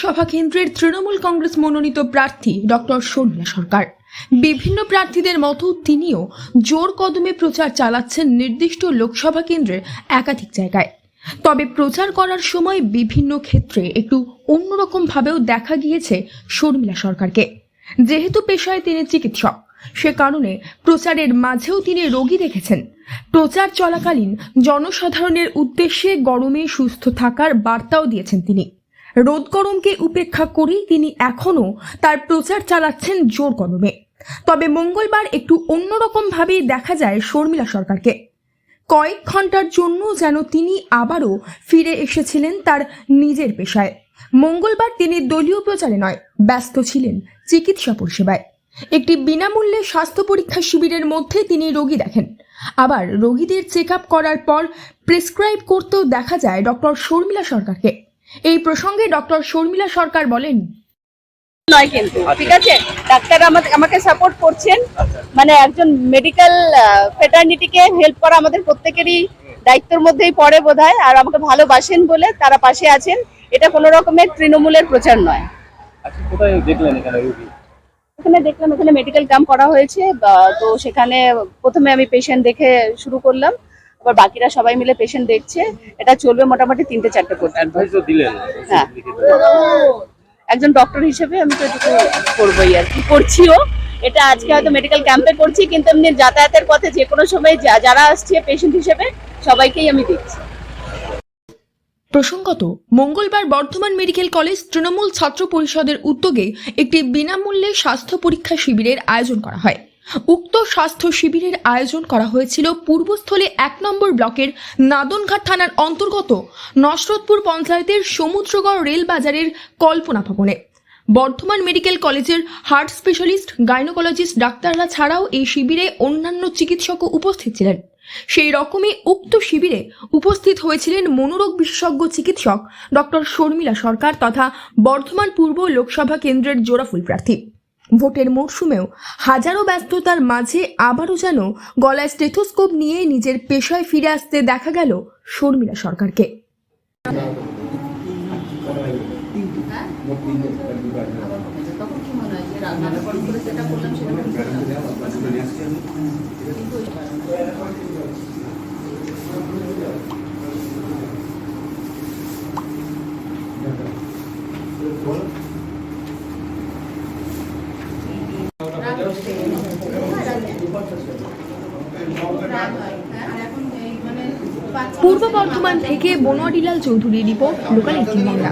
লোকসভা কেন্দ্রের তৃণমূল কংগ্রেস মনোনীত প্রার্থী ডক্টর শর্মিলা সরকার। বিভিন্ন প্রার্থীদের মতো তিনিও জোর কদমে প্রচার চালাচ্ছেন নির্দিষ্ট লোকসভা কেন্দ্রের একাধিক জায়গায়। তবে প্রচার করার সময় বিভিন্ন ক্ষেত্রে একটু অন্যরকম ভাবেও দেখা গিয়েছে শর্মিলা সরকারকে। যেহেতু পেশায় তিনি চিকিৎসক, সে কারণে প্রচারের মাঝেও তিনি রোগী দেখেছেন। প্রচার চলাকালীন জনসাধারণের উদ্দেশ্যে গরমে সুস্থ থাকার বার্তাও দিয়েছেন তিনি। রোদ গরমকে উপেক্ষা করেই তিনি এখনও তার প্রচার চালাচ্ছেন জোর কদমে। তবে মঙ্গলবার একটু অন্যরকম ভাবেই দেখা যায় শর্মিলা সরকারকে। কয়েক ঘণ্টার জন্য যেন তিনি আবারও ফিরে এসেছিলেন তার নিজের পেশায়। মঙ্গলবার তিনি দলীয় প্রচারে নয়, ব্যস্ত ছিলেন চিকিৎসা পরিষেবায়। একটি বিনামূল্যে স্বাস্থ্য পরীক্ষা শিবিরের মধ্যে তিনি রোগী দেখেন। আবার রোগীদের চেক করার পর প্রেসক্রাইব করতেও দেখা যায় ডক্টর শর্মিলা সরকারকে। এই প্রসঙ্গে ডক্টর শর্মিলা সরকার বলেন নয় কিন্তু ঠিক আছে? ডাক্তার আমাদের আমাকে সাপোর্ট করছেন। মানে একজন মেডিকেল ফেটার্নিটিকে হেল্প করা আমাদের প্রত্যেকেরই দায়িত্বের মধ্যেই পড়ে বোধহয়। আর আমাকে ভালোবাসেন বলে তারা পাশে আছেন। এটা কোনো রকমের তৃণমূলের প্রচার নয়। আচ্ছা এখানে দেখলাম এখানে মেডিকেল ক্যাম্প করা হয়েছে। তো সেখানে প্রথমে আমি পেশেন্ট দেখে শুরু করলাম। আবার বাকিরা সবাই মিলে পেশেন্ট দেখছে এটা চলবে মোটামুটি তিনটে চারটে পর্যন্ত। হ্যাঁ। একজন ডক্টর হিসেবে আমি তো এটুকু করবোই আর কি করছিও। এটা আজকে হয়তো মেডিকেল ক্যাম্পে করছি কিন্তু এমনি যাতায়াতের পথে যে কোনো সময় যা- যারা আসছে পেশেন্ট হিসেবে সবাইকেই আমি দেখছি। প্রসঙ্গত মঙ্গলবার বর্ধমান মেডিকেল কলেজ তৃণমূল ছাত্র পরিষদের উদ্যোগে একটি বিনামূল্যে স্বাস্থ্য পরীক্ষা শিবিরের আয়োজন করা হয়। উক্ত স্বাস্থ্য শিবিরের আয়োজন করা হয়েছিল পূর্বস্থলে এক নম্বর ব্লকের নাদনঘাট থানার অন্তর্গত নসরতপুর পঞ্চায়েতের সমুদ্রগড় রেল বাজারের কল্পনা ভবনে। বর্ধমান মেডিকেল কলেজের হার্ট স্পেশালিস্ট, গাইনোকোলজিস্ট, ডাক্তাররা ছাড়াও এই শিবিরে অন্যান্য চিকিৎসকও উপস্থিত ছিলেন। সেই রকমই উক্ত শিবিরে উপস্থিত হয়েছিলেন মনোরোগ বিশেষজ্ঞ চিকিৎসক ডক্টর শর্মিলা সরকার তথা বর্ধমান পূর্ব লোকসভা কেন্দ্রের জোড়াফুল প্রার্থী। ভোটের মরশুমেও হাজারো ব্যস্ততার মাঝে আবারও যেন গলায় স্টেথোস্কোপ নিয়ে নিজের পেশায় ফিরে আসতে দেখা গেল শর্মিলা সরকারকে। পূর্ব বর্ধমান থেকে Banwarilal Chowdhury report local eighteen Bangla.